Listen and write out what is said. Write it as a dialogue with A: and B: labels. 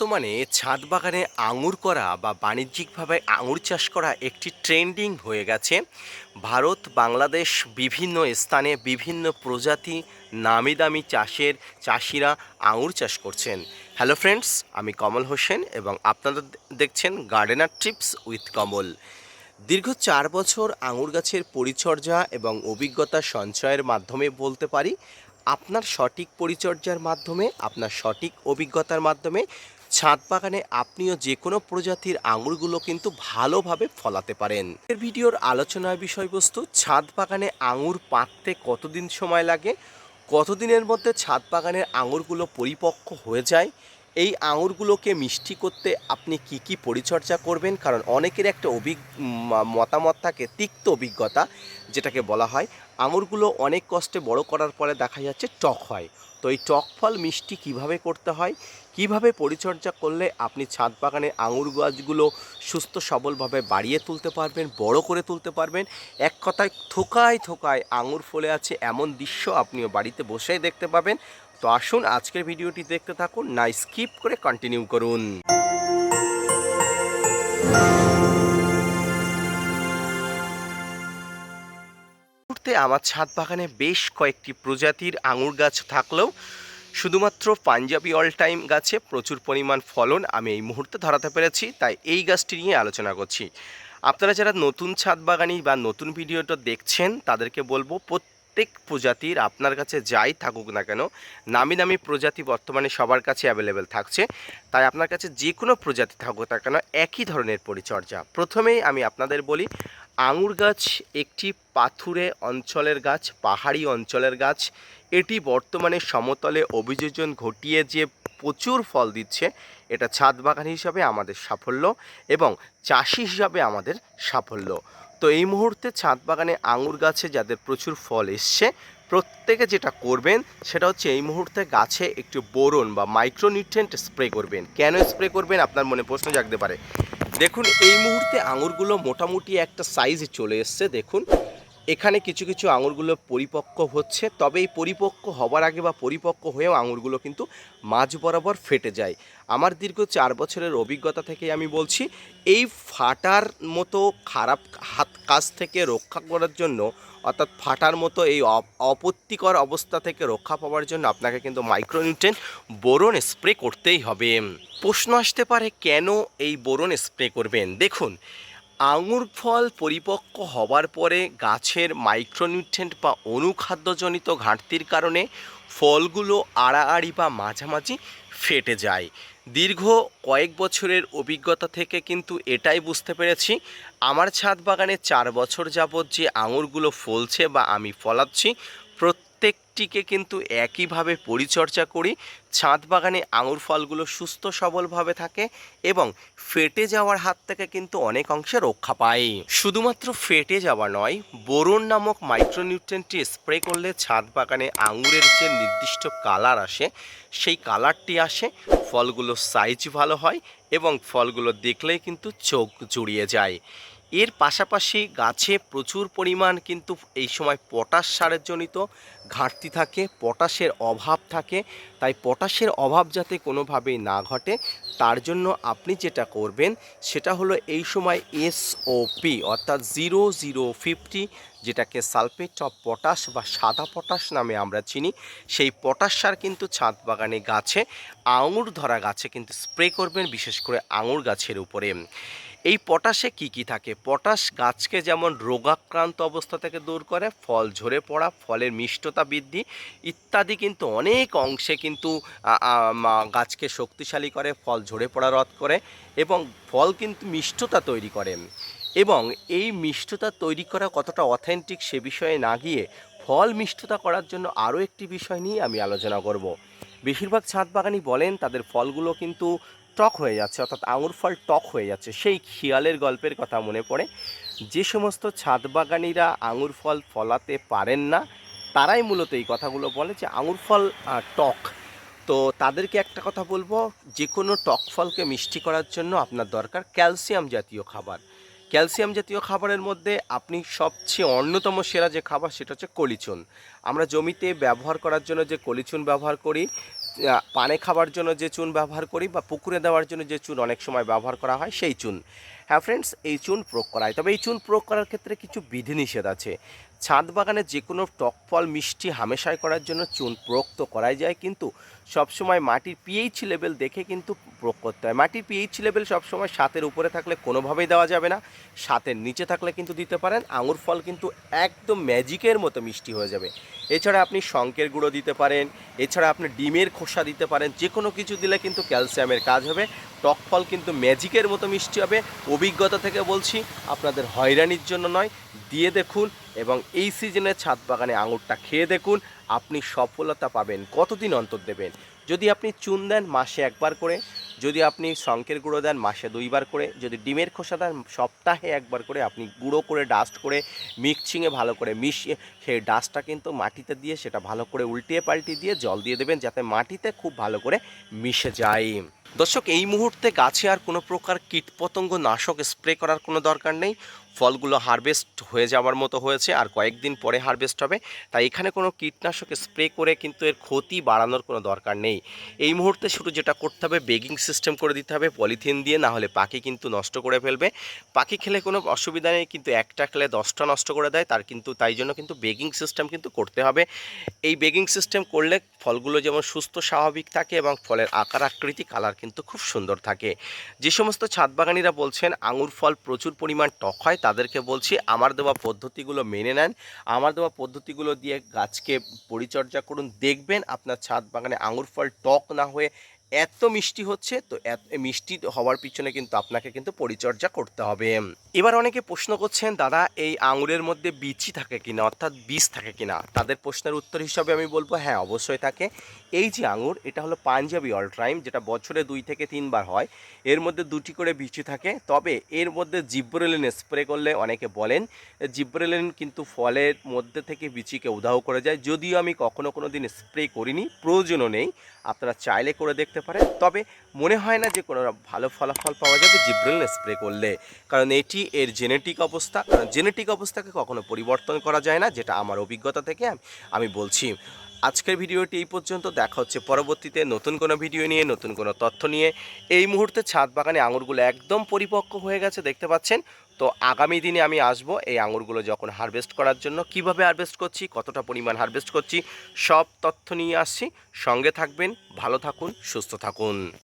A: বর্তমানে ছাদ বাগানে আঙুর করা বা বাণিজ্যিকভাবে আঙুর চাষ করা একটি ট্রেন্ডিং হয়ে গেছে। ভারত, বাংলাদেশ বিভিন্ন স্থানে বিভিন্ন প্রজাতি নামি দামি চাষের চাষিরা আঙুর চাষ করছেন। হ্যালো ফ্রেন্ডস আমি কমল হোসেন এবং আপনারা দেখছেন গার্ডেনার ট্রিপস উইথ কমল। দীর্ঘ চার বছর আঙুর গাছের পরিচর্যা এবং অভিজ্ঞতা সঞ্চয়ের মাধ্যমে বলতে পারি আপনার সঠিক পরিচর্যার মাধ্যমে, আপনার সঠিক অভিজ্ঞতার মাধ্যমে ছাদ বাগানে আপনিও যে কোনো প্রজাতির আঙুরগুলো কিন্তু ভালোভাবে ফলাতে পারেন। এর ভিডিওর আলোচনার বিষয়বস্তু, ছাদ বাগানে আঙুর পাকতে কতদিন সময় লাগে, কতদিনের মধ্যে ছাদ বাগানের আঙুরগুলো পরিপক্ক হয়ে যায়, এই আঙুরগুলোকে মিষ্টি করতে আপনি কি কি পরিচর্যা করবেন? কারণ অনেকের একটা অভিজ্ঞ মতামত থাকে, তিক্ত অভিজ্ঞতা, যেটাকে বলা হয় আঙুরগুলো অনেক কষ্টে বড় করার পরে দেখা যাচ্ছে টক হয়। তো এই টক ফল মিষ্টি কীভাবে করতে হয়? কীভাবে পরিচর্যা করলে আপনি ছাদ বাগানে আঙুর গাছগুলো সুস্থ সবলভাবে বাড়িয়ে তুলতে পারবেন, বড় করে তুলতে পারবেন? এক কথায় থোকায় থোকায় আঙুর ফলে আছে এমন দৃশ্য আপনিও বাড়িতে বসেই দেখতে পাবেন। তো আসুন আজকের ভিডিওটি দেখতে থাকুন, না স্কিপ করে কন্টিনিউ করুন। মুহূর্তে আমার ছাদ বাগানে বেশ কয়েকটি প্রজাতির আঙুর গাছ থাকলেও শুধুমাত্র পাঞ্জাবি অল টাইম গাছে প্রচুর পরিমাণ ফলন আমি এই মুহূর্তে ধরাতে পেরেছি, তাই এই গাছটি নিয়ে আলোচনা করছি। আপনারা যারা নতুন ছাদ বাগানি বা নতুন ভিডিওটা দেখছেন, তাদেরকে বলব প্রত্যেক প্রজাতির আপনার কাছে যাই থাকুক না কেন, নামি দামি প্রজাতি বর্তমানে সবার কাছে অ্যাভেলেবেল থাকছে। তাই আপনার কাছে যে কোনো প্রজাতি থাকুক না কেন, একই ধরনের পরিচর্যা। প্রথমেই আমি আপনাদের বলি আঙুর গাছ, একটি পাথুরে অঞ্চলের গাছ, পাহাড়ি অঞ্চলের গাছ। এটি বর্তমানে সমতলে অভিযোজন ঘটিয়ে যে প্রচুর ফল দিচ্ছে, এটা ছাদ বাগান হিসাবে আমাদের সাফল্য এবং চাষি হিসাবে আমাদের সাফল্য। তো এই মুহূর্তে ছাদ বাগানে আঙুর গাছে যাদের প্রচুর ফল এসছে, প্রত্যেকে যেটা করবেন, সেটা হচ্ছে এই মুহূর্তে গাছে একটু বোরন বা মাইক্রোনিউট্রেন্ট স্প্রে করবেন। কেন স্প্রে করবেন, আপনার মনে প্রশ্ন জাগতে পারে। দেখুন এই মুহূর্তে আঙুরগুলো মোটামুটি একটা সাইজ চলে এসছে দেখুন। এখানে কিছু কিছু আঙুরগুলো পরিপক্ক হচ্ছে, তবে এই পরিপক্ক হবার আগে বা পরিপক্ক হয়েও আঙুরগুলো কিন্তু মাঝ বরাবর ফেটে যায়। আমার দীর্ঘ চার বছরের অভিজ্ঞতা থেকে আমি বলছি, এই ফাটার মতো খারাপ হাত কাজ থেকে রক্ষা করার জন্য, অর্থাৎ ফাটার মতো এই অপ- অপত্তিকর অবস্থা থেকে রক্ষা পাওয়ার জন্য আপনাকে কিন্তু মাইক্রোনিউট্রেন বোরন স্প্রে করতেই হবে। প্রশ্ন আসতে পারে, কেন এই বোরন স্প্রে করবেন? দেখুন আঙুর ফল পরিপক্ক হবার পরে গাছের মাইক্রোনিউট্রেন্ট বা অনুখাদ্যজনিত ঘাটতির কারণে ফলগুলো আড়াআড়ি বা মাঝামাঝি ফেটে যায়। দীর্ঘ কয়েক বছরের অভিজ্ঞতা থেকে কিন্তু এটাই বুঝতে পেরেছি। আমার ছাদ বাগানে চার বছর যাবৎ যে আঙুরগুলো ফলছে বা আমি ফলাচ্ছি প্রত্যেকটিকে কিন্তু একইভাবে পরিচর্যা করি। ছাদ বাগানে আঙুর ফলগুলো সুস্থ সবলভাবে থাকে এবং ফেটে যাওয়ার হাত থেকে কিন্তু অনেক অংশে রক্ষা পায় শুধুমাত্র ফেটে যাওয়া নয়, বোরন নামক মাইক্রোনিউট্রেন্টটি স্প্রে করলে ছাদ বাগানে আঙুরের যে নির্দিষ্ট কালার আসে, সেই কালারটি আসে ফলগুলো সাইজ ভালো হয় এবং ফলগুলো দেখলেই কিন্তু চোখ জুড়িয়ে যায়। এর পাশাপাশি গাছে প্রচুর পরিমাণ কিন্তু এই সময় পটাশ সারের জনিত ঘাটতি থাকে, পটাশের অভাব থাকে। তাই পটাশের অভাব যাতে কোনোভাবেই না ঘটে, তার জন্য আপনি যেটা করবেন, সেটা হলো এই সময় এসওপি অর্থাৎ জিরো জিরো ফিফটি, যেটাকে সালফেট অফ পটাশ বা সাদা পটাশ নামে আমরা চিনি, সেই পটাশ সার কিন্তু ছাদ বাগানে গাছে, আঙুর ধরা গাছে কিন্তু স্প্রে করবেন, বিশেষ করে আঙুর গাছের উপরে। এই পটাশে কি কি থাকে? পটাশ গাছকে যেমন রোগাক্রান্ত অবস্থা থেকে দূর করে, ফল ঝরে পড়া, ফলের মিষ্টতা বৃদ্ধি ইত্যাদি কিন্তু অনেক অংশে কিন্তু গাছকে শক্তিশালী করে, ফল ঝরে পড়া রদ করে এবং ফল কিন্তু মিষ্টতা তৈরি করে। এবং এই মিষ্টতা তৈরি করা কতটা অথেন্টিক সে বিষয়ে না গিয়ে ফল মিষ্টতা করার জন্য আরও একটি বিষয় নিয়ে আমি আলোচনা করব। বেশিরভাগ ছাদ বাগানি বলেন, তাদের ফলগুলো কিন্তু টক হয়ে যাচ্ছে, অর্থাৎ আঙুর ফল টক হয়ে যাচ্ছে। সেই খেয়ালের গল্পের কথা মনে পড়ে, যে সমস্ত ছাদ বাগানিরা আঙুর ফল ফলাতে পারেন না, তারাই মূলত এই কথাগুলো বলে যে আঙুর ফল টক। তো তাদেরকে একটা কথা বলব, যে কোনো টক ফলকে মিষ্টি করার জন্য আপনার দরকার ক্যালসিয়াম জাতীয় খাবার। ক্যালসিয়াম জাতীয় খাবারের মধ্যে আপনি সবচেয়ে অন্যতম সেরা যে খাবার সেটা হচ্ছে কলিচুন। আমরা জমিতে ব্যবহার করার জন্য যে কলিচুন ব্যবহার করি পানে খাবার জন্য যে চুন ব্যবহার করি বা পুকুরে দেওয়ার জন্য যে চুন অনেক সময় ব্যবহার করা হয়, সেই চুন। হ্যাঁ ফ্রেন্ডস এই চুন প্রয়োগ করা হয় তবে এই চুন প্রয়োগ করার ক্ষেত্রে কিছু বিধিনিষেধ আছে। ছাদ বাগানে যে কোনো টক ফল, মিষ্টি হামেশাই করার জন্য চুন প্রয়োগ তো করাই যায়, কিন্তু সবসময় মাটির পিএইচ লেভেল দেখে কিন্তু প্রয়োগ করতে হয়। মাটির পিএইচ লেভেল সবসময় সাতের উপরে থাকলে কোনোভাবেই দেওয়া যাবে না। সাতের নিচে থাকলে কিন্তু দিতে পারেন। আঙুর ফল কিন্তু একদম ম্যাজিকের মতো মিষ্টি হয়ে যাবে। এছাড়া আপনি শঙ্কের গুঁড়ো দিতে পারেন। এছাড়া আপনি ডিমের খোসা দিতে পারেন। যে কোনো কিছু দিলে কিন্তু ক্যালসিয়ামের কাজ হবে। টক ফল কিন্তু ম্যাজিকের মতো মিষ্টি হবে। অভিজ্ঞতা থেকে বলছি, আপনাদের হয়রানির জন্য নয়, দিয়ে দেখুন এবং এই সিজনে ছাদ বাগানে আঙুরটা খেয়ে দেখুন, আপনি সফলতা পাবেন, কতদিন অন্তর দেবেন। যদি আপনি চুন দেন মাসে একবার করে যদি আপনি শঙ্কের গুঁড়ো দেন, মাসে দুইবার করে। যদি ডিমের খোসা দেন, সপ্তাহে একবার করে আপনি গুঁড়ো করে ডাস্ট করে মিক্সিংয়ে ভালো করে মিশিয়ে সেই ডাস্টটা কিন্তু মাটিতে দিয়ে সেটা ভালো করে উল্টিয়ে পাল্টিয়ে দিয়ে জল দিয়ে দেবেন, যাতে মাটিতে খুব ভালো করে মিশে যায়। দর্শক, এই মুহূর্তে গাছে আর কোনো প্রকার কীটপতঙ্গ নাশক স্প্রে করার কোনো দরকার নেই। ফলগুলো হারভেস্ট হয়ে যাওয়ার মতো হয়েছে আর কয়েকদিন পরে হারভেস্ট হবে। তাই এখানে কোনো কীটনাশক স্প্রে করে কিন্তু এর ক্ষতি বাড়ানোর কোনো দরকার নেই। এই মুহূর্তে শুধু যেটা করতে হবে, বেগিং সিস্টেম করে দিতে হবে, পলিথিন দিয়ে না হলে পাখি কিন্তু নষ্ট করে ফেলবে। পাখি খেলে কোনো অসুবিধা নেই, কিন্তু একটা খেলে দশটা নষ্ট করে দেয়, তার কিন্তু তাই জন্য কিন্তু বেগিং সিস্টেম কিন্তু করতে হবে। এই বেগিং সিস্টেম করলে ফলগুলো যেমন সুস্থ, স্বাভাবিক থাকে এবং ফলের আকার, আকৃতি, কালার কিন্তু খুব সুন্দর থাকে। যে সমস্ত ছাদ বাগানিরা বলছেন, আঙুর ফল প্রচুর পরিমাণ টক হয় তাদেরকে বলছি, আমার দেওয়া পদ্ধতিগুলো মেনে নেন। আমার দেওয়া পদ্ধতিগুলো দিয়ে গাছকে পরিচর্যা করুন। দেখবেন আপনার ছাদ বাগানে আঙুর ফল টক না হয়ে এত মিষ্টি হচ্ছে, তো এত মিষ্টি হওয়ার পিছনে কিন্তু আপনাকে কিন্তু পরিচর্যা করতে হবে। এবার অনেকে প্রশ্ন করছেন, দাদা, এই আঙুরের মধ্যে বিচি থাকে কিনা? অর্থাৎ বীজ থাকে কিনা? তাদের প্রশ্নের উত্তর হিসাবে আমি বলব হ্যাঁ অবশ্যই থাকে। এই যে আঙুর, এটা হলো পাঞ্জাবি অল অলট্রাইম যেটা বছরে দুই থেকে তিনবার হয়। এর মধ্যে দুটি করে বিচি থাকে। তবে এর মধ্যে জিব্রেলিন স্প্রে করলে অনেকে বলেন জিব্রেলিন কিন্তু ফলের মধ্যে থেকে বিচিকে উদাহ করে যায়। যদিও আমি কখনো কোনো দিন স্প্রে করিনি, প্রয়োজনও নেই। আপনারা চাইলে করে দেখতে পারেন। তবে মনে হয় না যে কোনো ভালো ফলাফল পাওয়া যাবে জিব্রেল স্প্রে করলে। কারণ এটি এর জেনেটিক অবস্থা, কারণ জেনেটিক অবস্থাকে কখনো পরিবর্তন করা যায় না, যেটা আমার অভিজ্ঞতা থেকে আমি- বলছি। আজকের ভিডিওটি এই পর্যন্ত। দেখা হচ্ছে পরবর্তীতে নতুন কোনো ভিডিও নিয়ে, নতুন কোনো তথ্য নিয়ে। এই মুহূর্তে ছাদ বাগানে আঙুরগুলো একদম পরিপক্ক হয়ে গেছে, দেখতে পাচ্ছেন? তো আগামী দিনে আমি আসব এই আঙুরগুলো যখন হারভেস্ট করার জন্য। কীভাবে হারভেস্ট করছি, কতটা পরিমাণ হারভেস্ট করছি, সব তথ্য নিয়ে আসছি। সঙ্গে থাকবেন, ভালো থাকুন, সুস্থ থাকুন।